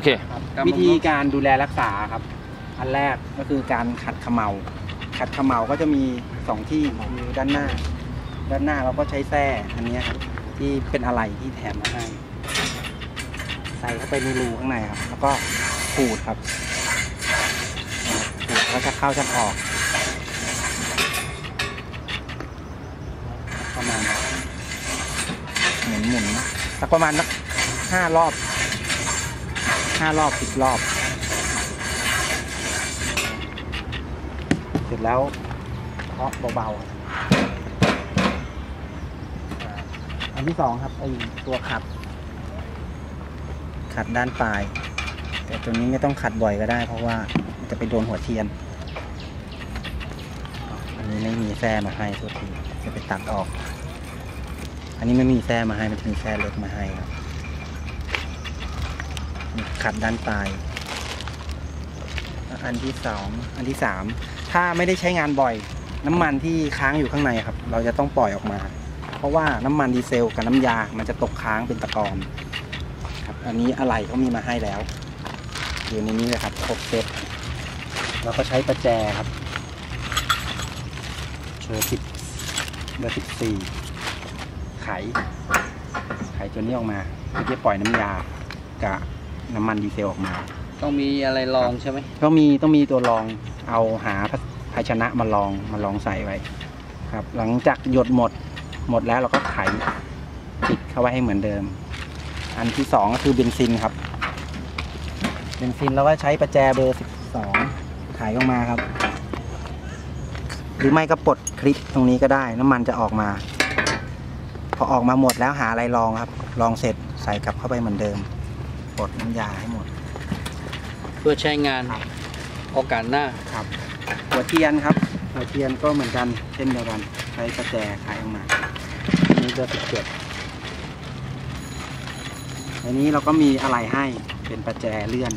โอเควิธีการดูแลรักษาครับ อันแรกก็คือการขัดเขมเมาขัดเขมเมาก็จะมีสองที่คือด้านหน้า ด้านหน้าเราก็ใช้แส้อันนี้ครับที่เป็นอะไรที่แถมมาให้ใส่เข้าไปในรูข้างในครับ แล้วก็ขูดครับขูดแล้วจะเข้าจะออกประมาณนั้นหมุนหมุนสักประมาณสักห้ารอบ ห้ารอบสิบรอบ เสร็จแล้วเคาะเบาๆ อันที่สองครับไอตัวขัด ขัดด้านปลาย แต่ตัวนี้ไม่ต้องขัดบ่อยก็ได้ เพราะว่ามันจะไปโดนหัวเทียน อันนี้ไม่มีแส้มาให้ตัวทีจะไปตัดออก อันนี้ไม่มีแส้มาให้มันจะมีแส้เล็กมาให้ครับ ขัดด้านปลาย อันที่สองอันที่สามถ้าไม่ได้ใช้งานบ่อย น้ำมันที่ค้างอยู่ข้างในครับ เราจะต้องปล่อยออกมา เพราะว่าน้ำมันดีเซลกับน้ำยา มันจะตกค้างเป็นตะกอนครับ อันนี้อะไรเขามีมาให้แล้ว อยู่ในนี้เลยครับครบเซ็ตเราก็ใช้ประแจครับเชอร์สิบเบอร์สิบสี่ไข ไขตัวนี้ออกมาเพื่อจะปล่อยน้ำยากับ น้ำมันดีเซลออกมา ต้องมีอะไรรองใช่ไหมก็มีต้องมีตัวรองเอาหาภาภาชนะมาลองมาลองใส่ไว้ ครับ หลังจากหยดหมดหมดแล้วเราก็ไขปิดเข้าไว้ให้เหมือนเดิม อันที่สองก็คือเบนซินครับเบนซินเราก็ใช้ประแจเบอร์สิบสองไขออกมาครับ หรือไม่ก็ปลดคลิปตรงนี้ก็ได้ น้ำมันจะออกมา พอออกมาหมดแล้วหาอะไรลองครับ ลองเสร็จใส่กลับเข้าไปเหมือนเดิมปล ดน้ำยาให้หมด เพื่อใช้งานโอกาสหน้า ครับ หัวเทียนครับ หัวเทียนก็เหมือนกันเช่นเดียวกันใช้ประแจขายออกมาอันนี้จะติดเก็บอันนี้เราก็มีอะไรให้เป็นประแจเลื่อน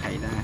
ไขได้